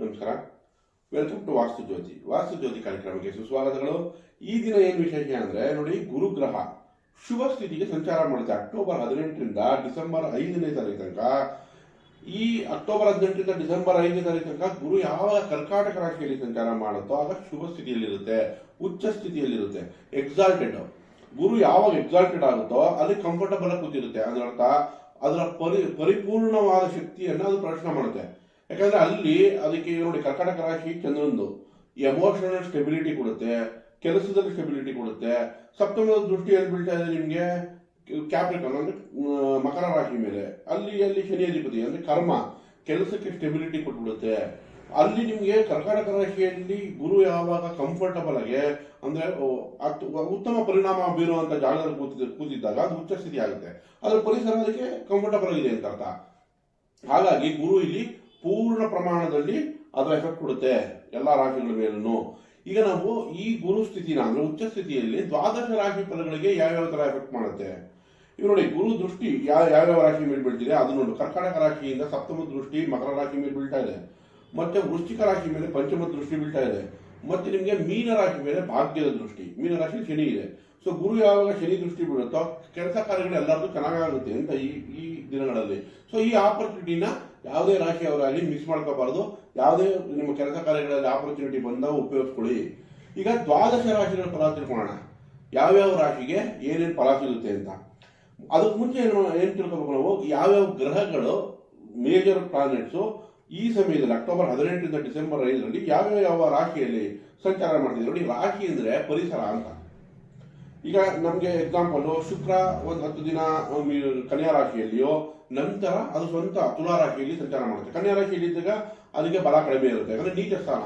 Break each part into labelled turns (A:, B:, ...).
A: ನಮಸ್ಕಾರ. Welcome to ವಾಸ್ತು ಜ್ಯೋತಿ ವಾಸ್ತು ಜ್ಯೋತಿ ಕಾರ್ಯಕ್ರಮಕ್ಕೆ ಸುಸ್ವಾಗತಗಳು. ಈ ದಿನ ಏನು ವಿಶೇಷ ಅಂದ್ರೆ ನೋಡಿ, ಗುರುಗ್ರಹ ಶುಭ ಸ್ಥಿತಿಗೆ ಸಂಚಾರ ಮಾಡುತ್ತೆ. ಅಕ್ಟೋಬರ್ ಹದಿನೆಂಟರಿಂದ ಡಿಸೆಂಬರ್ ಐದನೇ ತಾರೀಕು ತನಕ. ಈ ಅಕ್ಟೋಬರ್ ಹದಿನೆಂಟರಿಂದ ಡಿಸೆಂಬರ್ ಐದನೇ ತಾರೀಕು ತನಕ ಗುರು ಯಾವಾಗ ಕರ್ಕಾಟಕ ರಾಶಿಯಲ್ಲಿ ಸಂಚಾರ ಮಾಡುತ್ತೋ ಆಗ ಶುಭ ಸ್ಥಿತಿಯಲ್ಲಿರುತ್ತೆ, ಉಚ್ಚ ಸ್ಥಿತಿಯಲ್ಲಿರುತ್ತೆ. ಎಕ್ಸಾಲ್ಟೆಡ್ ಗುರು ಯಾವಾಗ ಎಕ್ಸಾಲ್ಟೆಡ್ ಆಗುತ್ತೋ ಅಲ್ಲಿ ಕಂಫರ್ಟಬಲ್ ಆಗಿ ಕೂತಿರುತ್ತೆ. ಅದರ ಅರ್ಥ ಅದರ ಪರಿ, ಪರಿಪೂರ್ಣವಾದ ಶಕ್ತಿಯನ್ನು ಅದು ಪ್ರದರ್ಶನ ಮಾಡುತ್ತೆ. ಯಾಕಂದ್ರೆ ಅಲ್ಲಿ ಅದಕ್ಕೆ ನೋಡಿ ಕರ್ಕಟಕ ರಾಶಿ ಚಂದ್ರನದು. ಎಮೋಷನಲ್ ಸ್ಟೆಬಿಲಿಟಿ ಕೊಡುತ್ತೆ, ಕೆಲಸದಲ್ಲಿ ಸ್ಟೆಬಿಲಿಟಿ ಕೊಡುತ್ತೆ. ಸಪ್ತಮದ ದೃಷ್ಟಿ ಎಲ್ಲಿ ಬೀಳ್ತಾ ಇದೆ ನಿಮಗೆ? ಕ್ಯಾಪ್ರಿಕನ್ ಅಂದ್ರೆ ಮಕರ ರಾಶಿ ಮೇಲೆ. ಅಲ್ಲಿ ಅಲ್ಲಿ ಶನಿ ಅಧಿಪತಿ ಅಂದ್ರೆ ಕರ್ಮ, ಕೆಲಸಕ್ಕೆ ಸ್ಟೆಬಿಲಿಟಿ ಕೊಟ್ಬಿಡುತ್ತೆ. ಅಲ್ಲಿ ನಿಮಗೆ ಕರ್ಕಾಟಕ ರಾಶಿಯಲ್ಲಿ ಗುರು ಯಾವಾಗ ಕಂಫರ್ಟಬಲ್ ಆಗಿ, ಅಂದ್ರೆ ಉತ್ತಮ ಪರಿಣಾಮ ಬೀರುವಂತ ಜಾಗದಲ್ಲಿ ಕೂತಿದ್ದ ಕೂತಿದ್ದಾಗ ಅದು ಉಚ್ಚ ಸ್ಥಿತಿ ಆಗುತ್ತೆ. ಅದ್ರ ಪರಿಸರ ಅದಕ್ಕೆ ಕಂಫರ್ಟಬಲ್ ಆಗಿದೆ ಅಂತ ಅರ್ಥ. ಹಾಗಾಗಿ ಗುರು ಇಲ್ಲಿ ಪೂರ್ಣ ಪ್ರಮಾಣದಲ್ಲಿ ಅದರ ಎಫೆಕ್ಟ್ ಕೊಡುತ್ತೆ ಎಲ್ಲ ರಾಶಿಗಳ ಮೇಲೂ ಈಗ ನಾವು ಈ ಗುರು ಸ್ಥಿತಿನ ಅಂದ್ರೆ ಉಚ್ಚ ಸ್ಥಿತಿಯಲ್ಲಿ ದ್ವಾದಶ ರಾಶಿ ಫಲಗಳಿಗೆ ಯಾವ್ಯಾವ ತರ ಎಫೆಕ್ಟ್ ಮಾಡುತ್ತೆ? ಇವ್ರು ನೋಡಿ, ಗುರು ದೃಷ್ಟಿ ಯಾವ ಯಾವ್ಯಾವ ರಾಶಿ ಮೇಲೆ ಬೀಳ್ತಿದೆ? ಅದು ನೋಡಿ, ಕರ್ಕಾಟಕ ರಾಶಿಯಿಂದ ಸಪ್ತಮ ದೃಷ್ಟಿ ಮಕರ ರಾಶಿ ಮೇಲೆ ಬೀಳ್ತಾ ಇದೆ. ಮತ್ತೆ ವೃಶ್ಚಿಕ ರಾಶಿ ಮೇಲೆ ಪಂಚಮ ದೃಷ್ಟಿ ಬೀಳ್ತಾ ಇದೆ. ಮತ್ತೆ ನಿಮಗೆ ಮೀನ ರಾಶಿ ಮೇಲೆ ಭಾಗ್ಯದ ದೃಷ್ಟಿ, ಮೀನ ರಾಶಿ ಶನಿ ಇದೆ. ಸೊ ಗುರು ಯಾವಾಗ ಶನಿ ದೃಷ್ಟಿ ಬೀಳುತ್ತೋ, ಕೆಲಸ ಕಾರ್ಯಗಳು ಎಲ್ಲರದ್ದು ಚೆನ್ನಾಗಾಗುತ್ತೆ ಅಂತ ಈ ಈ ದಿನಗಳಲ್ಲಿ. ಸೊ ಈ ಆಪರ್ಚುನಿಟಿನ ಯಾವುದೇ ರಾಶಿಯವರಾಗಲಿ ಮಿಸ್ ಮಾಡ್ಕೋಬಾರದು. ಯಾವುದೇ ನಿಮ್ಮ ಕೆಲಸ ಕಾರ್ಯಗಳಲ್ಲಿ ಆಪರ್ಚುನಿಟಿ ಬಂದಾಗ ಉಪಯೋಗಿಸ್ಕೊಳ್ಳಿ. ಈಗ ದ್ವಾದಶ ರಾಶಿಗಳ ಫಲ ತಿಳ್ಕೊಳ್ಳೋಣ. ಯಾವ್ಯಾವ ರಾಶಿಗೆ ಏನೇನು ಫಲ ಸಿಗುತ್ತೆ ಅಂತ. ಅದಕ್ಕೆ ಮುಂಚೆ ಏನು ಏನು ತಿಳ್ಕೊಬೇಕು ನಾವು? ಯಾವ್ಯಾವ ಗ್ರಹಗಳು ಮೇಜರ್ ಪ್ಲಾನೆಟ್ಸು ಈ ಸಮಯದಲ್ಲಿ ಅಕ್ಟೋಬರ್ ಹದಿನೆಂಟರಿಂದ ಡಿಸೆಂಬರ್ ಐದರಲ್ಲಿ ಯಾವ್ಯಾವ ಯಾವ ರಾಶಿಯಲ್ಲಿ ಸಂಚಾರ ಮಾಡ್ತಿದ್ರು? ನೋಡಿ, ರಾಶಿ ಅಂದ್ರೆ ಪರಿಸರ ಅಂತ. ಈಗ ನಮಗೆ ಎಕ್ಸಾಂಪಲ್ ಶುಕ್ರ ಒಂದು ಹತ್ತು ದಿನ ಕನ್ಯಾ ರಾಶಿಯಲ್ಲಿಯೋ, ನಂತರ ಅದು ಸ್ವಂತ ತುಲಾ ರಾಶಿಯಲ್ಲಿ ಸಂಚಾರ ಮಾಡುತ್ತೆ. ಕನ್ಯಾ ರಾಶಿಯಲ್ಲಿ ಇದ್ದಾಗ ಅದಕ್ಕೆ ಬಲ ಕಡಿಮೆ ಇರುತ್ತೆ. ಯಾಕಂದ್ರೆ ನೀಚ ಸ್ಥಾನ.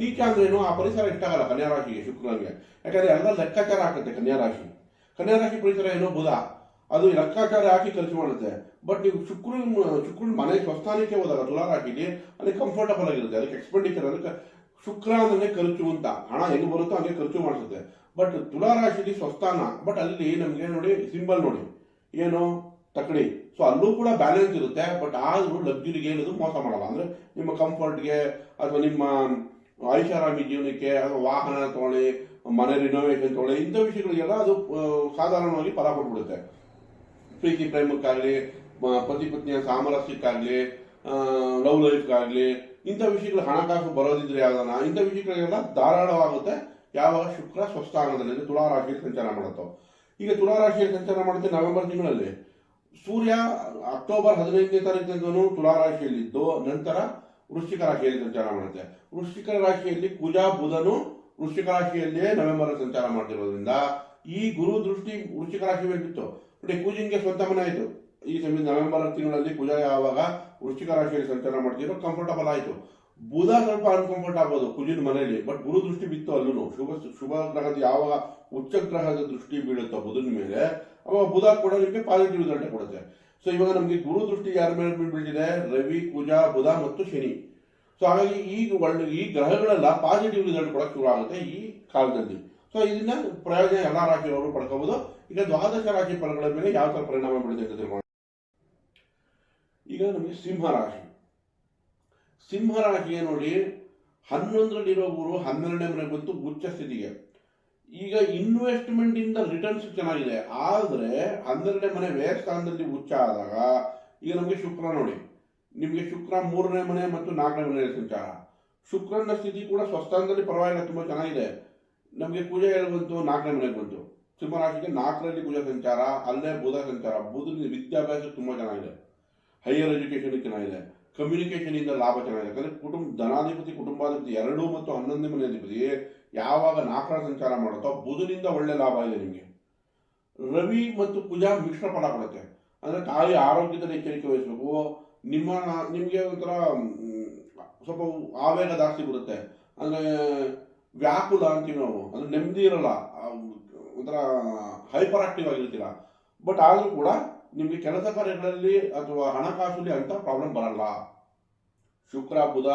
A: ನೀಚ ಅಂದ್ರೇನು ಆ ಪರಿಸರ ಇಷ್ಟಾಗಲ್ಲ ಕನ್ಯಾ ರಾಶಿಗೆ, ಶುಕ್ರನಿಗೆ. ಯಾಕಂದ್ರೆ ಎಲ್ಲ ಲೆಕ್ಕಾಚಾರ ಹಾಕುತ್ತೆ ಕನ್ಯಾ ರಾಶಿ. ಕನ್ಯಾ ರಾಶಿ ಪರಿಸರ ಏನೋ? ಬುಧ. ಅದು ಲೆಕ್ಕಾಚಾರ ಹಾಕಿ ಕೆಲಸ ಮಾಡುತ್ತೆ. ಬಟ್ ನೀವು ಶುಕ್ರ ಶುಕ್ರನ ಮನೆ ಸ್ವಸ್ಥಾನಕ್ಕೆ ಹೋದಾಗ ತುಲಾ ರಾಶಿಗೆ ಅಲ್ಲಿ ಕಂಫರ್ಟಬಲ್ ಆಗಿರುತ್ತೆ. ಅದಕ್ಕೆ ಎಕ್ಸ್ಪೆಂಡಿಚರ್ ಅದಕ್ಕೆ ಶುಕ್ರ ಅಂದ್ರೆ ಖರ್ಚು ಅಂತ. ಹಣ ಹೆಂಗೆ ಬರುತ್ತೋ ಹಂಗೆ ಖರ್ಚು ಮಾಡಿಸುತ್ತೆ. ಬಟ್ ತುಲಾ ರಾಶಿಲಿ ಸ್ವಸ್ಥಾನ ಬಟ್ ಅಲ್ಲಿ ನಮಗೆ ನೋಡಿ ಸಿಂಬಲ್ ನೋಡಿ, ಏನು? ತಕ್ಕಡಿ. ಸೊ ಅಲ್ಲೂ ಕೂಡ ಬ್ಯಾಲೆನ್ಸ್ ಇರುತ್ತೆ ಬಟ್ ಆದ್ರೂ ಲಗ್ಜುರಿಗೆ ಏನದು ಮೋಸ ಮಾಡಲ್ಲ. ಅಂದ್ರೆ ನಿಮ್ಮ ಕಂಫರ್ಟ್ಗೆ ಅಥವಾ ನಿಮ್ಮ ಐಷಾರಾಮಿ ಜೀವನಕ್ಕೆ, ಅಥವಾ ವಾಹನ ತಗೊಳ್ಳಿ, ಮನೆ ರಿನೋವೇಷನ್ ತಗೊಳ್ಳಿ, ಇಂಥ ವಿಷಯಗಳಿಗೆಲ್ಲ ಅದು ಸಾಧಾರಣವಾಗಿ ಫಲ ಕೊಟ್ಬಿಡುತ್ತೆ. ಪ್ರೀತಿ ಪ್ರೇಮಕ್ಕಾಗಲಿ ಪತಿ ಪತ್ನಿಯ ಸಾಮರಸ್ಯಕ್ಕಾಗಲಿ ಲವ್ ಲೈಫ್ಗಾಗಲಿ ಇಂಥ ವಿಷಯಗಳು ಹಣಕಾಸು ಬರೋದಿದ್ರೆ ಯಾವ್ದಾನ, ಇಂಥ ವಿಷಯಗಳಿಗೆಲ್ಲ ಧಾರಾಳವಾಗುತ್ತೆ. ಯಾವಾಗ ಶುಕ್ರ ಸ್ವಸ್ಥಾನದಲ್ಲಿ ಅಂದ್ರೆ ತುಲಾ ರಾಶಿಯಲ್ಲಿ ಸಂಚಾರ ಮಾಡುತ್ತೋ? ಈಗ ತುಲಾ ರಾಶಿಯಲ್ಲಿ ಸಂಚಾರ ಮಾಡುತ್ತೆ ನವೆಂಬರ್ ತಿಂಗಳಲ್ಲಿ. ಸೂರ್ಯ ಅಕ್ಟೋಬರ್ ಹದಿನೈದನೇ ತಾರೀಕಿನಿಂದನೂ ತುಲಾ ರಾಶಿಯಲ್ಲಿದ್ದು, ನಂತರ ವೃಶ್ಚಿಕ ರಾಶಿಯಲ್ಲಿ ಸಂಚಾರ ಮಾಡುತ್ತೆ. ವೃಶ್ಚಿಕ ರಾಶಿಯಲ್ಲಿ ಕುಜ, ಬುಧನು ವೃಶ್ಚಿಕ ರಾಶಿಯಲ್ಲಿಯೇ ನವೆಂಬರ್ ಸಂಚಾರ ಮಾಡ್ತಿರೋದ್ರಿಂದ ಈ ಗುರು ದೃಷ್ಟಿ ವೃಶ್ಚಿಕ ರಾಶಿ ಬಿತ್ತು. ನೋಡಿ ಕುಜಿನ್ಗೆ ಸ್ವಂತ ಮನೆ ಆಯಿತು. ಈ ಸಮಯ ನವೆಂಬರ್ ತಿಂಗಳಲ್ಲಿ ಕುಜ ಯಾವಾಗ ವೃಶ್ಚಿಕ ರಾಶಿಯಲ್ಲಿ ಸಂಚಾರ ಮಾಡ್ತಿರೋ ಕಂಫರ್ಟಬಲ್ ಆಯಿತು. ಬುಧ ಸ್ವಲ್ಪ ಅನ್ಕಂಫರ್ಟ್ ಆಗ್ಬೋದು ಕುಜಿನ ಮನೆಯಲ್ಲಿ ಬಟ್ ಗುರು ದೃಷ್ಟಿ ಬಿತ್ತು ಶುಭ ಶುಭ ಗ್ರಹದ ಯಾವ ಉಚ್ಚ ಗ್ರಹದ ದೃಷ್ಟಿ ಬೀಳುತ್ತೋ ಬುಧನ ಮೇಲೆ ಅವಾಗ ಬುಧ ಕೂಡ ನಿಮಗೆ ಪಾಸಿಟಿವ್ ರಿಸಲ್ಟ್ ಕೊಡುತ್ತೆ. ಸೊ ಇವಾಗ ನಮಗೆ ಗುರು ದೃಷ್ಟಿ ಯಾರ ಮೇಲೆ ಬೀಳ್ತಿದೆ ರವಿ, ಕುಜ, ಬುಧ ಮತ್ತು ಶನಿ. ಸೊ ಹಾಗಾಗಿ ಈ ಒಳ್ಳೆ ಈ ಗ್ರಹಗಳೆಲ್ಲ ಪಾಸಿಟಿವ್ ರಿಸಲ್ಟ್ ಕೊಡಕ್ಕೆ ಶುರು ಆಗುತ್ತೆ ಈ ಕಾಲದಲ್ಲಿ. ಸೊ ಇದನ್ನ ಪ್ರಯೋಜನ ಎಲ್ಲ ರಾಶಿಯವರು ಪಡ್ಕೋಬಹುದು ಈಗ ದ್ವಾದಶ ರಾಶಿ ಫಲಗಳ ಮೇಲೆ ಯಾವ ತರ ಪರಿಣಾಮ ಬೀಳುತ್ತೆ ಅಂತ ತಿಳ್ಕೊಳ್ಳೋಣ. ಈಗ ನಮಗೆ ಸಿಂಹ ರಾಶಿ. ಸಿಂಹ ರಾಶಿಗೆ ನೋಡಿ ಹನ್ನೊಂದರಲ್ಲಿರೋ ಊರು ಹನ್ನೆರಡನೇ ಮನೆಗೆ ಬಂತು ಉಚ್ಚ ಸ್ಥಿತಿಗೆ. ಈಗ ಇನ್ವೆಸ್ಟ್ಮೆಂಟ್ ಇಂದ ರಿಟರ್ನ್ಸ್ ಚೆನ್ನಾಗಿದೆ. ಆದರೆ ಹನ್ನೆರಡನೇ ಮನೆ ವ್ಯಯ ಸ್ಥಾನದಲ್ಲಿ ಉಚ್ಚ ಆದಾಗ ಈಗ ನಮಗೆ ಶುಕ್ರ ನೋಡಿ. ನಿಮಗೆ ಶುಕ್ರ ಮೂರನೇ ಮನೆ ಮತ್ತು ನಾಲ್ಕನೇ ಮನೆ ಸಂಚಾರ. ಶುಕ್ರನ ಸ್ಥಿತಿ ಕೂಡ ಸ್ವಸ್ಥಾನದಲ್ಲಿ ಪರವಾಗಿಲ್ಲ, ತುಂಬಾ ಚೆನ್ನಾಗಿದೆ. ನಮಗೆ ಪೂಜೆ ಹೇಳಿ ಬಂತು, ನಾಲ್ಕನೇ ಮನೆಗೆ ಬಂತು. ಸಿಂಹರಾಶಿಗೆ ನಾಲ್ಕರಲ್ಲಿ ಪೂಜಾ ಸಂಚಾರ, ಅಲ್ಲೇ ಬುಧ ಸಂಚಾರ. ಬುಧನ ವಿದ್ಯಾಭ್ಯಾಸ ತುಂಬಾ ಚೆನ್ನಾಗಿದೆ. ಹೈಯರ್ ಎಜುಕೇಷನ್ ಚೆನ್ನಾಗಿದೆ. ಕಮ್ಯುನಿಕೇಶನ್ ಇಂದ ಲಾಭ ಚೆನ್ನಾಗಿದೆ ಯಾಕಂದ್ರೆ ಕುಟುಂಬ, ಧನಾಧಿಪತಿ, ಕುಟುಂಬಾಧಿಪತಿ ಎರಡು ಮತ್ತು ಹನ್ನೊಂದನೇ ಮನೆ ಅಧಿಪತಿ ಯಾವಾಗ ನಾಲ್ಕರ ಸಂಚಾರ ಮಾಡುತ್ತೋ ಬುಧನಿಂದ ಒಳ್ಳೆ ಲಾಭ ಇದೆ ನಿಮಗೆ. ರವಿ ಮತ್ತು ಕುಜ ಮಿಶ್ರ ಫಲ ಕೊಡುತ್ತೆ. ಅಂದ್ರೆ ತಾಯಿ ಆರೋಗ್ಯದಲ್ಲಿ ಎಚ್ಚರಿಕೆ ವಹಿಸಬೇಕು. ನಿಮ್ಮ ನಿಮಗೆ ಒಂಥರ ಸ್ವಲ್ಪ ಆವೇಗ ಜಾಸ್ತಿ ಬರುತ್ತೆ. ಅಂದ್ರೆ ವ್ಯಾಕುಲ ಅಂತೀವಿ ನಾವು. ಅಂದ್ರೆ ನೆಮ್ಮದಿ ಇರಲ್ಲ. ಒಂಥರ, ಹೈಪರ್ ಆಕ್ಟಿವ್ ಆಗಿರ್ತೀರ. ಬಟ್ ಆದ್ರೂ ಕೂಡ ನಿಮಗೆ ಕೆಲಸ ಕಾರ್ಯಗಳಲ್ಲಿ ಅಥವಾ ಹಣಕಾಸಲ್ಲಿ ಅಂತ ಪ್ರಾಬ್ಲಮ್ ಬರಲ್ಲ. ಶುಕ್ರ, ಬುಧ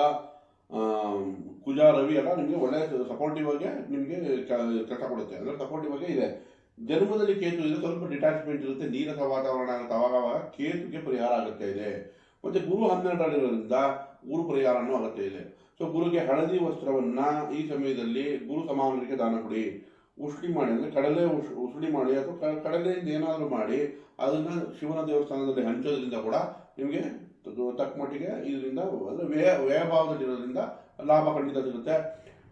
A: ಕುಜ, ರವಿ ಎಲ್ಲ ನಿಮಗೆ ಒಳ್ಳೆ ಸಪೋರ್ಟಿವ್ ಆಗಿ ನಿಮಗೆ ಕೆಲಸ ಕೊಡುತ್ತೆ. ಅಂದ್ರೆ ಸಪೋರ್ಟಿವ್ ಆಗಿ ಇದೆ. ಜನ್ಮದಲ್ಲಿ ಕೇತು ಇದೆ ಸ್ವಲ್ಪ ಡಿಟ್ಯಾಚ್ಮೆಂಟ್ ಇರುತ್ತೆ. ನೀರಸ ವಾತಾವರಣ ಆಗುತ್ತೆ. ಅವಾಗ ಕೇತುಗೆ ಪರಿಹಾರ ಆಗುತ್ತೆ ಇದೆ. ಮತ್ತೆ ಗುರು ಹನ್ನೆರಡರಿಂದ ಗುರು ಪರಿಹಾರನೂ ಅಗತ್ಯ ಇದೆ. ಸೊ ಗುರುಗೆ ಹಳದಿ ವಸ್ತ್ರವನ್ನ ಈ ಸಮಯದಲ್ಲಿ ಗುರು ಸಮಾನರಿಗೆ ದಾನ ಕೊಡಿ. ಉಷ್ಣಿ ಮಾಡಿ, ಅಂದರೆ ಕಡಲೆ ಉಸ್, ಉಸುಳಿ ಮಾಡಿ ಅಥವಾ ಕಡಲೆಯಿಂದ ಏನಾದರೂ ಮಾಡಿ, ಅದನ್ನು ಶಿವನ ದೇವಸ್ಥಾನದಲ್ಲಿ ಹಂಚೋದ್ರಿಂದ ಕೂಡ ನಿಮಗೆ ತಕ್ಕ ಮಟ್ಟಿಗೆ ಇದರಿಂದ ಅಂದರೆ ವ್ಯಯ ವ್ಯಯಭಾವದಲ್ಲಿರೋದ್ರಿಂದ ಲಾಭ ಖಂಡಿತ ಸಿಗುತ್ತೆ.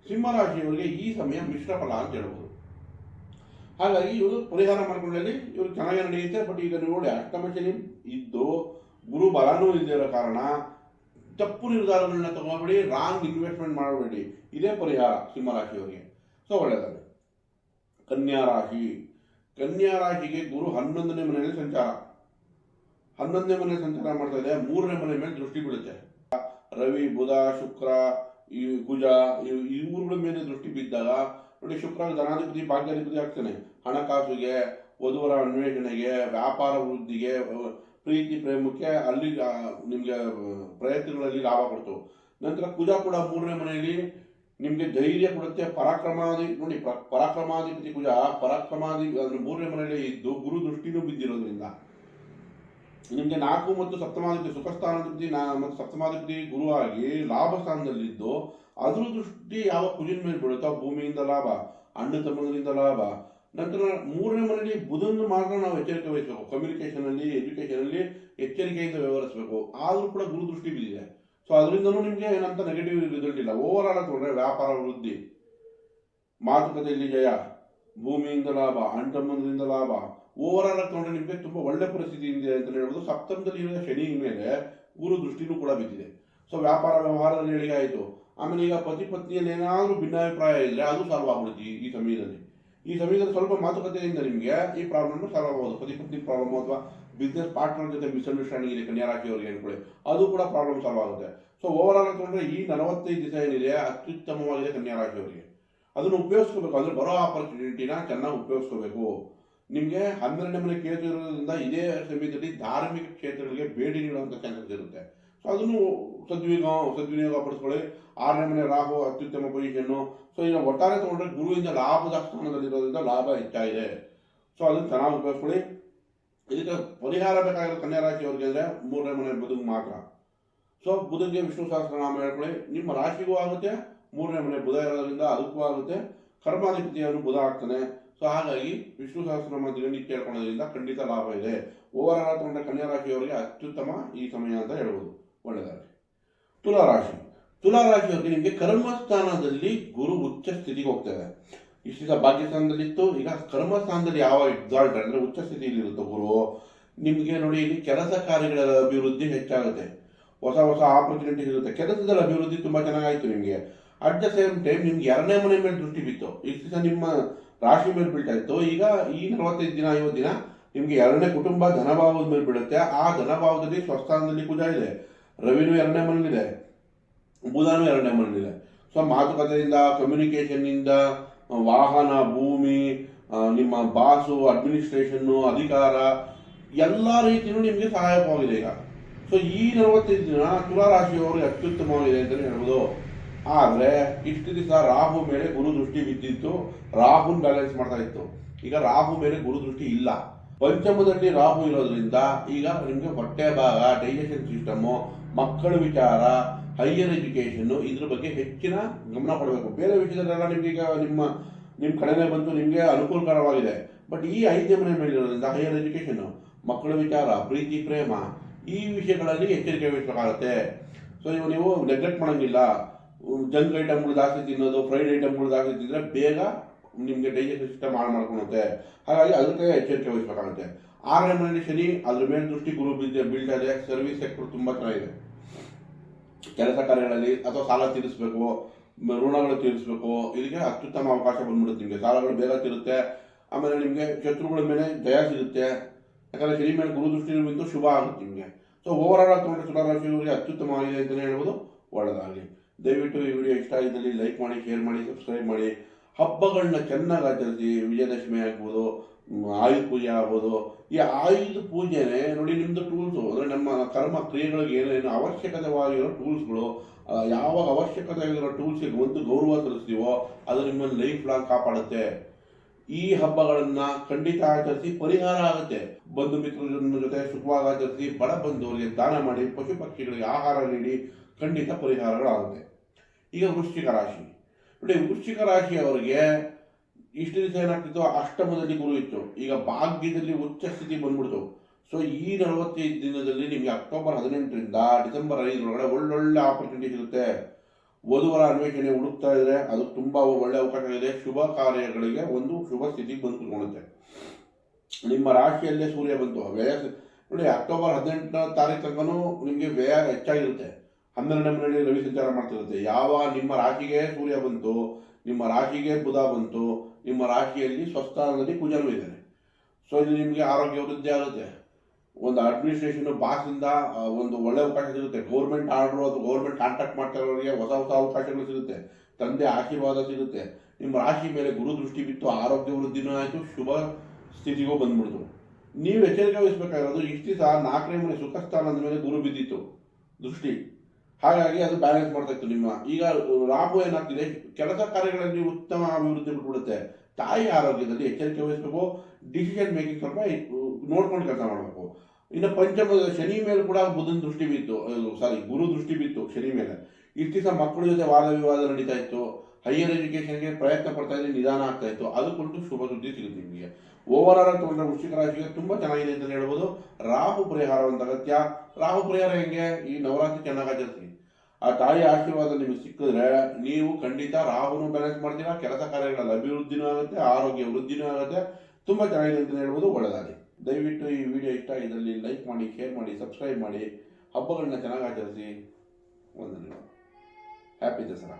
A: ಸಿಂಹರಾಶಿಯವರಿಗೆ ಈ ಸಮಯ ಮಿಶ್ರ ಫಲ ಅಂತ ಹೇಳ್ಬೋದು. ಹಾಗಾಗಿ ಇವರು ಪರಿಹಾರ ಮಾಡ್ಕೊಂಡಲ್ಲಿ ಇವರು ಚೆನ್ನಾಗಿ ನಡೆಯುತ್ತೆ, ಬಟ್ ಈಗ ನೋಡಿ ಅಷ್ಟಮ ಶನಿ ಇದ್ದು ಗುರು ಬಲನೂ ಇರೋ ಕಾರಣ ತಪ್ಪು ನಿರ್ಧಾರಗಳನ್ನ ತಗೋಬೇಡಿ ರಾಂಗ್ ಇನ್ವೆಸ್ಟ್ಮೆಂಟ್ ಮಾಡಬೇಡಿ. ಇದೇ ಪರಿಹಾರ ಸಿಂಹರಾಶಿಯವರಿಗೆ ಸೊ ಒಳ್ಳೆಯದಾಗ ಕನ್ಯಾ ರಾಶಿ ಕನ್ಯಾ ರಾಶಿಗೆ ಗುರು ಹನ್ನೊಂದನೇ ಮನೆಯಲ್ಲಿ ಸಂಚಾರ. ಹನ್ನೊಂದನೇ ಮನೆ ಸಂಚಾರ ಮಾಡ್ತಾ ಇದೆ ಮೂರನೇ ಮನೆ ಮೇಲೆ ದೃಷ್ಟಿ ಬೀಳುತ್ತೆ. ರವಿ, ಬುಧ, ಶುಕ್ರ, ಈ ಕುಜ ಇವುಗಳ ಮೇಲೆ ದೃಷ್ಟಿ ಬಿದ್ದಾಗ ನೋಡಿ ಶುಕ್ರ ಧನಾಧಿಪತಿ, ಭಾಗ್ಯಾಧಿಪತಿ ಆಗ್ತಾನೆ. ಹಣಕಾಸಿಗೆ, ವಧುವರ ಅನ್ವೇಷಣೆಗೆ, ವ್ಯಾಪಾರ ವೃದ್ಧಿಗೆ, ಪ್ರೀತಿ ಪ್ರೇಮಕ್ಕೆ ಅಲ್ಲಿ ನಿಮಗೆ ಪ್ರಯತ್ನಗಳಲ್ಲಿ ಲಾಭ ಕೊಡ್ತು. ನಂತರ ಕುಜ ಕೂಡ ಮೂರನೇ ಮನೆಯಲ್ಲಿ ನಿಮ್ಗೆ ಧೈರ್ಯ ಕೊಡುತ್ತೆ, ಪರಾಕ್ರಮಾದಿ ನೋಡಿ ಪರಾಕ್ರಮಾಧಿಪತಿ ಕುಜ ಪರಾಕ್ರಮಾದಿ ಅಂದ್ರೆ ಮೂರನೇ ಮನೆಯಲ್ಲಿ ಇದ್ದು ಗುರು ದೃಷ್ಟಿನೂ ಬಿದ್ದಿರೋದ್ರಿಂದ. ನಿಮಗೆ ನಾಲ್ಕು ಮತ್ತು ಸಪ್ತಮಾಧಿಪತಿ ಸುಖಸ್ಥಾನಾಧಿಪತಿ, ನಾ ಮತ್ತು ಸಪ್ತಮಾಧಿಪತಿ ಗುರುವಾಗಿ ಲಾಭ ಸ್ಥಾನದಲ್ಲಿದ್ದು ಅದ್ರ ದೃಷ್ಟಿ ಯಾವ ಕುಜಿನ ಮೇಲೆ ಬೀಳುತ್ತೋ, ಭೂಮಿಯಿಂದ ಲಾಭ ಅಣ್ಣ ತಮ್ಮಂದ್ರಿಂದ ಲಾಭ, ನಂತರ ಮೂರನೇ ಮನೆಯಲ್ಲಿ ಬುಧನ ಮಾತ್ರ ನಾವು ಎಚ್ಚರಿಕೆ ವಹಿಸಬೇಕು. ಕಮ್ಯುನಿಕೇಶನ್ ಎಜುಕೇಷನಲ್ಲಿ ಎಚ್ಚರಿಕೆಯಿಂದ ವ್ಯವಹರಿಸಬೇಕು. ಆದರೂ ಕೂಡ ಗುರು ದೃಷ್ಟಿ ಬಿದ್ದಿದೆ. ಸೊ ಅದರಿಂದನೂ ನಿಮಗೆ ಏನಂತ ನೆಗೆಟಿವ್ ರಿಸಲ್ಟ್ ಇಲ್ಲ. ಓವರ್ ಆಲ್ ತಗೊಂಡ್ರೆ ವ್ಯಾಪಾರ ವೃದ್ಧಿ, ಮಾತುಕತೆಯಲ್ಲಿ ಜಯ, ಭೂಮಿಯಿಂದ ಲಾಭ ಅಂಟಮ್ಮನದಿಂದ ಲಾಭ. ಓವರ್ ಆಲ್ ತಗೊಂಡ್ರೆ ನಿಮಗೆ ತುಂಬಾ ಒಳ್ಳೆ ಪರಿಸ್ಥಿತಿ ಇದೆ ಅಂತ ಹೇಳ್ಬೋದು. ಸಪ್ತಮದಲ್ಲಿ ಇರುವ ಶನಿ ಮೇಲೆ ಗುರು ದೃಷ್ಟಿನೂ ಕೂಡ ಬಿದ್ದಿದೆ. ಸೊ ವ್ಯಾಪಾರ ವ್ಯವಹಾರದಲ್ಲಿ ಹೇಳಿಕೆ ಆಯಿತು. ಆಮೇಲೆ ಈಗ ಪತಿ ಪತ್ನಿಯಲ್ಲಿ ಏನಾದರೂ ಭಿನ್ನಾಭಿಪ್ರಾಯ ಇದ್ರೆ ಅದು ಸಾಲ್ವ್ ಆಗ್ಬಿಡುತ್ತೆ ಈ- ಈ ಸಮಯದಲ್ಲಿ. ಈ ಸಮಯದಲ್ಲಿ ಸ್ವಲ್ಪ ಮಾತುಕತೆಯಿಂದ ನಿಮಗೆ ಈ ಪ್ರಾಬ್ಲಮ್ ಸಾಲ್ವ್ ಆಗ್ಬೋದು. ಪತಿ ಪತ್ನಿ ಪ್ರಾಬ್ಲಮ್ ಅಥವಾ ಬಿಸ್ನೆಸ್ ಪಾರ್ಟ್ನರ್ ಜೊತೆ ಮಿಸ್ಅಂಡರ್ಸ್ಟ್ಯಾಂಡಿಂಗ್ ಇದೆ, ಕನ್ಯಾ ರಾಶಿಯವರಿಗೆ ಅಂದ್ಕೊಳ್ಳಿ. ಅದು ಕೂಡ ಪ್ರಾಬ್ಲಮ್ ಸಾಲ್ವ್ ಆಗುತ್ತೆ. ಸೊ ಓವರ್ ಆಲ್ ತಗೊಂಡ್ರೆ ಈ ನಲವತ್ತೈದು ದಿವಸ ಏನಿದೆ, ಅತ್ಯುತ್ತಮವಾಗಿದೆ ಕನ್ಯಾ ರಾಶಿಯವರಿಗೆ ಅದನ್ನು ಉಪಯೋಗಿಸ್ಕೋಬೇಕು. ಅಂದ್ರೆ ಬರೋ ಆಪರ್ಚುನಿಟಿನ ಚೆನ್ನಾಗಿ ಉಪಯೋಗಿಸ್ಕೋಬೇಕು. ನಿಮಗೆ ಹನ್ನೆರಡನೇ ಮನೆ ಕೇತು ಇರೋದ್ರಿಂದ ಇದೇ ಸಮಯದಲ್ಲಿ ಧಾರ್ಮಿಕ ಕ್ಷೇತ್ರಗಳಿಗೆ ಭೇಟಿ ನೀಡುವಂಥ ಚಾನ್ಸಸ್ ಇರುತ್ತೆ. ಸೊ ಅದನ್ನು ಸದ್ವಿನಿಯೋಗ ಸದ್ವಿನಿಯೋಗ ಪಡಿಸ್ಕೊಳ್ಳಿ. ಆರನೇ ಮನೆ ರಾಹು, ಅತ್ಯುತ್ತಮ ಪೊಸಿಷನ್ನು ಸೊ ಈಗ ಒಟ್ಟಾರೆ ತಗೊಂಡ್ರೆ ಗುರುವಿಂದ ಲಾಭದ ಸ್ಥಾನದಲ್ಲಿರೋದ್ರಿಂದ ಲಾಭ ಹೆಚ್ಚಾಗಿದೆ. ಸೊ ಅದನ್ನು ಚೆನ್ನಾಗಿ ಉಪಯೋಗಿಸ್ಕೊಳ್ಳಿ. ಇದಕ್ಕೆ ಪರಿಹಾರ ಬೇಕಾಗಿರೋ ಕನ್ಯಾ ರಾಶಿಯವರಿಗೆ ಅಂದರೆ ಮೂರನೇ ಮನೆ ಬದುಕು ಮಾತ್ರ. ಸೊ ಬುಧನಿಗೆ ವಿಷ್ಣು ಸಹಸ್ರನಾಮ ಹೇಳ್ಕೊಳ್ಳಿ. ನಿಮ್ಮ ರಾಶಿಗೂ ಆಗುತ್ತೆ, ಮೂರನೇ ಮನೆ ಬುಧ ಇರೋದ್ರಿಂದ ಅದಕ್ಕೂ ಆಗುತ್ತೆ. ಕರ್ಮಾಧಿಪತಿಯನ್ನು ಬುಧ ಆಗ್ತಾನೆ. ಸೊ ಹಾಗಾಗಿ ವಿಷ್ಣು ಸಹಸ್ರನಾಮ ದಿನನಿತ್ಯ ಹೇಳ್ಕೊಳ್ಳೋದ್ರಿಂದ ಖಂಡಿತ ಲಾಭ ಇದೆ. ಓವರ್ ಆಲ್ ತಗೊಂಡ ಕನ್ಯಾ ರಾಶಿಯವರಿಗೆ ಅತ್ಯುತ್ತಮ ಈ ಸಮಯ ಅಂತ ಹೇಳ್ಬೋದು. ಒಳ್ಳೆಯದಾಗಿ ತುಲಾ ರಾಶಿ ತುಲಾ ರಾಶಿಯವರಿಗೆ ನಿಮಗೆ ಕರ್ಮಸ್ಥಾನದಲ್ಲಿ ಗುರು ಉಚ್ಚ ಸ್ಥಿತಿಗೆ ಹೋಗ್ತದೆ ಇಷ್ಟು ದಿವಸ ಭಾಗ್ಯಸ್ಥಾನದಲ್ಲಿತ್ತು ಈಗ ಕರ್ಮಸ್ಥಾನದಲ್ಲಿ ಯಾವ ಎಕ್ಸಾಲ್ಟ್ ಅಂದ್ರೆ ಉಚ್ಚ ಸ್ಥಿತಿಯಲ್ಲಿ ಇರುತ್ತೆ ಗುರು. ನಿಮಗೆ ನೋಡಿ ಇಲ್ಲಿ ಕೆಲಸ ಕಾರ್ಯಗಳ ಅಭಿವೃದ್ಧಿ ಹೆಚ್ಚಾಗುತ್ತೆ. ಹೊಸ ಹೊಸ ಆಪರ್ಚುನಿಟಿ ಇರುತ್ತೆ. ಕೆಲಸದಲ್ಲಿ ಅಭಿವೃದ್ಧಿ ತುಂಬಾ ಚೆನ್ನಾಗಾಯ್ತು ನಿಮಗೆ. ಅಟ್ ದ ಸೇಮ್ ಟೈಮ್ ನಿಮ್ಗೆ ಎರಡನೇ ಮನೆ ಮೇಲೆ ದೃಷ್ಟಿ ಬಿತ್ತು. ಇಷ್ಟು ದಿವಸ ನಿಮ್ಮ ರಾಶಿ ಮೇಲೆ ಬೀಳ್ತಾ ಇತ್ತು. ಈಗ ಈ ನಲವತ್ತೈದು ದಿನ, ಐವತ್ತು ದಿನ ನಿಮಗೆ ಎರಡನೇ ಕುಟುಂಬ ಧನಭಾವದ ಮೇಲೆ ಬೀಳುತ್ತೆ. ಆ ಧನಭಾವದಲ್ಲಿ ಸ್ವಸ್ಥಾನದಲ್ಲಿ ಕುಜ ಇದೆ. ರವಿನೂ ಎರಡನೇ ಮನೇಲಿದೆ ಬುಧನೂ ಎರಡನೇ ಮನೇಲಿದೆ ಸೊ ಮಾತುಕತೆಯಿಂದ ಕಮ್ಯುನಿಕೇಶನ್ ಇಂದ ವಾಹನ, ಭೂಮಿ ನಿಮ್ಮ ಬಾಸು ಅಡ್ಮಿನಿಸ್ಟ್ರೇಷನ್ನು ಅಧಿಕಾರ, ಎಲ್ಲ ರೀತಿಯೂ ನಿಮಗೆ ಸಹಾಯಕವಾಗಿದೆ ಈಗ. ಸೊ ಈ ನಲವತ್ತೈದು ದಿನ ತುಲಾ ರಾಶಿಯವರಿಗೆ ಅತ್ಯುತ್ತಮವಾಗಿದೆ ಅಂತಲೇ ಹೇಳ್ಬೋದು. ಆದರೆ, ಇಷ್ಟು ದಿವಸ ರಾಹು ಮೇಲೆ ಗುರು ದೃಷ್ಟಿ ಬಿದ್ದಿತ್ತು, ರಾಹುನ್ ಬ್ಯಾಲೆನ್ಸ್ ಮಾಡ್ತಾ ಇತ್ತು. ಈಗ ರಾಹು ಮೇಲೆ ಗುರು ದೃಷ್ಟಿ ಇಲ್ಲ. ಪಂಚಮದಲ್ಲಿ ರಾಹು ಇರೋದ್ರಿಂದ ಈಗ ನಿಮಗೆ ಹೊಟ್ಟೆ ಭಾಗ ಡೈಜೆಷನ್ ಸಿಸ್ಟಮು ಮಕ್ಕಳ ವಿಚಾರ ಹೈಯರ್ ಎಜುಕೇಷನ್ನು ಇದ್ರ ಬಗ್ಗೆ ಹೆಚ್ಚಿನ ಗಮನ ಕೊಡಬೇಕು. ಬೇರೆ ವಿಷಯದಲ್ಲೆಲ್ಲ ನಿಮ್ಗೆ ಈಗ ನಿಮ್ಮ ನಿಮ್ಮ ಕಡೆನೇ ಬಂತು ನಿಮಗೆ ಅನುಕೂಲಕರವಾಗಿದೆ. ಬಟ್ ಈ ಐದೇ ಮನೆ ಮೇಲಿರೋದ್ರಿಂದ ಹೈಯರ್ ಎಜುಕೇಷನ್ನು ಮಕ್ಕಳ ವಿಚಾರ, ಪ್ರೀತಿ, ಪ್ರೇಮ, ಈ ವಿಷಯಗಳಲ್ಲಿ ಎಚ್ಚರಿಕೆ ವಹಿಸಬೇಕಾಗುತ್ತೆ. ಸೊ ಇವು ನೀವು ನೆಗ್ಲೆಕ್ಟ್ ಮಾಡಂಗಿಲ್ಲ. ಜಂಕ್ ಐಟಮ್ಗಳು ಜಾಸ್ತಿ ತಿನ್ನೋದು ಫ್ರೈಡ್ ಐಟಮ್ಗಳು ಜಾಸ್ತಿ ತಿಂದರೆ ಬೇಗ ನಿಮಗೆ ಡೈಜೆಸ್ಟ್ ಸಿಸ್ಟಮ್ ಹಾಳು ಮಾಡ್ಕೊಳುತ್ತೆ. ಹಾಗಾಗಿ ಅದಕ್ಕೆ ಎಚ್ಚರಿಕೆ ವಹಿಸಬೇಕಾಗುತ್ತೆ. ಆರನೇ ಮನೆಯಲ್ಲಿ ಶನಿ, ಅದ್ರ ಮೇಲೆ ದೃಷ್ಟಿ ಗುರು ಬೀಳ್ತಾ ಇದೆ. ಸರ್ವಿಸ್ ಸೆಕ್ಟರ್ ತುಂಬ ಚೆನ್ನಾಗಿದೆ. ಕೆಲಸ ಕಾರ್ಯಗಳಲ್ಲಿ ಅಥವಾ ಸಾಲ ತೀರಿಸಬೇಕು, ಋಣಗಳು ತೀರಿಸಬೇಕು, ಇದಕ್ಕೆ ಅತ್ಯುತ್ತಮ ಅವಕಾಶ ಬಂದ್ಬಿಡುತ್ತೆ ನಿಮಗೆ. ಸಾಲಗಳು ಬೇಗ ತೀರುತ್ತೆ. ಆಮೇಲೆ ನಿಮಗೆ ಶತ್ರುಗಳ ಮೇಲೆ ಜಯ ಸಿಗುತ್ತೆ. ಯಾಕಂದರೆ ಶನಿ ಮೇಲೆ ಗುರು ದೃಷ್ಟಿ ಶುಭ ಆಗುತ್ತೆ ನಿಮಗೆ. ಸೊ ಓವರ್ ಆಲ್ ತಗೊಂಡ್ರೆ ಅತ್ಯುತ್ತಮ ಅತ್ಯುತ್ತಮವಾಗಿದೆ ಅಂತಲೇ ಹೇಳ್ಬೋದು. ಒಳ್ಳೆಯದಾಗಲಿ ದಯವಿಟ್ಟು ಈ ವಿಡಿಯೋ ಇಷ್ಟ ಆಗಿದ್ದಲ್ಲಿ ಲೈಕ್ ಮಾಡಿ, ಶೇರ್ ಮಾಡಿ, ಸಬ್ಸ್ಕ್ರೈಬ್ ಮಾಡಿ. ಹಬ್ಬಗಳನ್ನ ಚೆನ್ನಾಗಿ ಆಚರಿಸಿ. ವಿಜಯದಶಮಿ ಆಗ್ಬೋದು. ಆಯುಧ ಪೂಜೆ ಆಗ್ಬೋದು. ಈ ಆಯುಧ ಪೂಜೆನೇ ನೋಡಿ ನಿಮ್ಮದು ಟೂಲ್ಸು ಅಂದರೆ ನಮ್ಮ ಕರ್ಮ ಕ್ರಿಯೆಗಳಿಗೆ ಏನೇನು ಅವಶ್ಯಕತೆವಾಗಿರೋ ಟೂಲ್ಸ್ಗಳು ಯಾವಾಗ ಅವಶ್ಯಕತೆ ಆಗಿರೋ ಟೂಲ್ಸ್ಗೆ ಒಂದು ಗೌರವ ಸಲ್ಲಿಸ್ತೀವೋ ಅದು ನಿಮ್ಮನ್ನು ಲೈಫ್ ಲಾಂಗ್ ಕಾಪಾಡುತ್ತೆ. ಈ ಹಬ್ಬಗಳನ್ನು ಖಂಡಿತ ಆಚರಿಸಿ ಪರಿಹಾರ ಆಗುತ್ತೆ. ಬಂಧು ಮಿತ್ರರ ಜೊತೆ ಸುಖವಾಗಿ ಆಚರಿಸಿ ಬಡ ಬಂಧುವರಿಗೆ ದಾನ ಮಾಡಿ ಪಶು ಪಕ್ಷಿಗಳಿಗೆ ಆಹಾರ ನೀಡಿ ಖಂಡಿತ ಪರಿಹಾರಗಳಾಗುತ್ತೆ. ಈಗ ವೃಶ್ಚಿಕ ರಾಶಿ. ನೋಡಿ ವೃಶ್ಚಿಕ ರಾಶಿಯವರಿಗೆ ಇಷ್ಟು ದಿವಸ ಏನಾಗ್ತಿತ್ತು? ಅಷ್ಟಮದಲ್ಲಿ ಗುರು ಇತ್ತು. ಈಗ ಭಾಗ್ಯದಲ್ಲಿ ಉಚ್ಚ ಸ್ಥಿತಿ ಬಂದ್ಬಿಡ್ತು. ಸೊ ಈ ನಲವತ್ತೈದು ದಿನದಲ್ಲಿ ನಿಮಗೆ ಅಕ್ಟೋಬರ್ ಹದಿನೆಂಟರಿಂದ ಡಿಸೆಂಬರ್ ಐದರೊಳಗಡೆ ಒಳ್ಳೊಳ್ಳೆ ಆಪರ್ಚುನಿಟಿ ಸಿಗುತ್ತೆ. ವಧುವರ ಅನ್ವೇಷಣೆ ಹುಡುಕ್ತಾ ಇದ್ರೆ ಅದು ತುಂಬಾ ಒಳ್ಳೆ ಅವಕಾಶ ಇದೆ. ಶುಭ ಕಾರ್ಯಗಳಿಗೆ ಒಂದು ಶುಭ ಸ್ಥಿತಿ ಬಂದು ನಿಮ್ಮ ರಾಶಿಯಲ್ಲೇ ಸೂರ್ಯ ಬಂತು. ವ್ಯಯ ನೋಡಿ, ಅಕ್ಟೋಬರ್ ಹದಿನೆಂಟನೇ ತಾರೀಕು ತನಕನೂ ನಿಮಗೆ ವ್ಯಯ ಹೆಚ್ಚಾಗಿರುತ್ತೆ. ಹನ್ನೆರಡನೇ ಮನೆಯಲ್ಲಿ ರವಿ ಸಂಚಾರ ಮಾಡ್ತಿರುತ್ತೆ. ಯಾವ ನಿಮ್ಮ ರಾಶಿಗೆ ಸೂರ್ಯ ಬಂತು ನಿಮ್ಮ ರಾಶಿಗೆ ಬುಧ ಬಂತು, ನಿಮ್ಮ ರಾಶಿಯಲ್ಲಿ ಸ್ವಸ್ಥಾನದಲ್ಲಿ ಕುಜನು ಇದ್ದಾನೆ ಸೊ ಇದು ನಿಮಗೆ ಆರೋಗ್ಯ ವೃದ್ಧಿ ಆಗುತ್ತೆ. ಒಂದು ಅಡ್ಮಿನಿಸ್ಟ್ರೇಷನ್ ಬಾಸಿಂದ ಒಂದು ಒಳ್ಳೆ ಅವಕಾಶ ಸಿಗುತ್ತೆ. ಗೌರ್ಮೆಂಟ್ ಆರ್ಡರ್ ಅಥವಾ ಗೌರ್ಮೆಂಟ್ ಕಾಂಟ್ಯಾಕ್ಟ್ ಮಾಡ್ತಾ ಇರೋರಿಗೆ ಹೊಸ ಹೊಸ ಅವಕಾಶಗಳು ಸಿಗುತ್ತೆ. ತಂದೆ ಆಶೀರ್ವಾದ ಸಿಗುತ್ತೆ. ನಿಮ್ಮ ರಾಶಿ ಮೇಲೆ ಗುರು ದೃಷ್ಟಿ ಬಿತ್ತು, ಆರೋಗ್ಯ ವೃದ್ಧಿನೂ ಆಯಿತು, ಶುಭ ಸ್ಥಿತಿಗೂ ಬಂದ್ಬಿಡ್ತು. ನೀವು ಎಚ್ಚರಿಕೆ ವಹಿಸಬೇಕಾಗಿರೋದು ಇಷ್ಟು ಸಹ ನಾಲ್ಕನೇ ಮನೆ ಸುಖ ಸ್ಥಾನದ ಮೇಲೆ ಗುರು ಬಿದ್ದಿತ್ತು. ದೃಷ್ಟಿ. ಹಾಗಾಗಿ ಅದು ಬ್ಯಾಲೆನ್ಸ್ ಮಾಡ್ತಾ ಇತ್ತು ನಿಮ್ಮ. ಈಗ ಲಾಭ ಏನಾಗ್ತಿದೆ? ಕೆಲಸ ಕಾರ್ಯಗಳಲ್ಲಿ ಉತ್ತಮ ಅಭಿವೃದ್ಧಿ ಬಿಟ್ಬಿಡುತ್ತೆ ತಾಯಿ ಆರೋಗ್ಯದಲ್ಲಿ ಎಚ್ಚರಿಕೆ ವಹಿಸಬೇಕು ಡಿಸಿಷನ್ ಮೇಕಿಂಗ್ ಸ್ವಲ್ಪ ನೋಡ್ಕೊಂಡು ಕೆಲಸ ಮಾಡಬೇಕು. ಇನ್ನು ಪಂಚಮ ಶನಿ ಮೇಲೆ ಕೂಡ ಬುಧನ ದೃಷ್ಟಿ ಬಿತ್ತು. ಸಾರಿ ಗುರು ದೃಷ್ಟಿ ಬಿತ್ತು ಶನಿ ಮೇಲೆ. ಇಷ್ಟು ದಿವಸ ಮಕ್ಕಳ ಜೊತೆ ವಾದ ವಿವಾದ ನಡೀತಾ ಇತ್ತು. ಹೈಯರ್ ಎಜುಕೇಷನ್ಗೆ ಪ್ರಯತ್ನ ಪಡ್ತಾ ಇದ್ರೆ, ನಿಧಾನ ಆಗ್ತಾ ಇತ್ತು. ಅದು ಕುರಿತು ಶುಭ ಸುದ್ದಿ ಸಿಗುತ್ತೆ ನಿಮಗೆ. ಓವರ್ ಆಲ್ ತಗೊಂಡ್ರೆ ವೃಶ್ಚಿಕ ರಾಶಿಗೆ ತುಂಬ ಚೆನ್ನಾಗಿದೆ ಅಂತ ಹೇಳ್ಬೋದು. ರಾಹು ಪರಿಹಾರ ಒಂದು ಅಗತ್ಯ. ರಾಹು ಪರಿಹಾರ ಹೆಂಗೆ? ಈ ನವರಾತ್ರಿ ಚೆನ್ನಾಗಿ ಆಚರಿಸಿ ಆ ತಾಯಿ ಆಶೀರ್ವಾದ ನಿಮಗೆ ಸಿಕ್ಕಿದ್ರೆ ನೀವು ಖಂಡಿತ ರಾಹುನು ಬ್ಯಾಲೆನ್ಸ್ ಮಾಡ್ತೀರಾ? ಕೆಲಸ ಕಾರ್ಯಗಳಲ್ಲಿ ಅಭಿವೃದ್ಧಿನೂ ಆಗುತ್ತೆ, ಆರೋಗ್ಯ ವೃದ್ಧಿನೂ ಆಗುತ್ತೆ. ತುಂಬಾ ಚೆನ್ನಾಗಿದೆ ಅಂತ ಹೇಳ್ಬೋದು ಒಳ್ಳೆದಾಗಿ ದಯವಿಟ್ಟು ಈ ವಿಡಿಯೋ ಇಷ್ಟ ಇದರಲ್ಲಿ ಲೈಕ್ ಮಾಡಿ ಶೇರ್ ಮಾಡಿ ಸಬ್ಸ್ಕ್ರೈಬ್ ಮಾಡಿ. ಹಬ್ಬಗಳನ್ನ ಚೆನ್ನಾಗಿ ಆಚರಿಸಿ. ವಂದನೆಗಳು. ಹ್ಯಾಪಿ ದಸರಾ.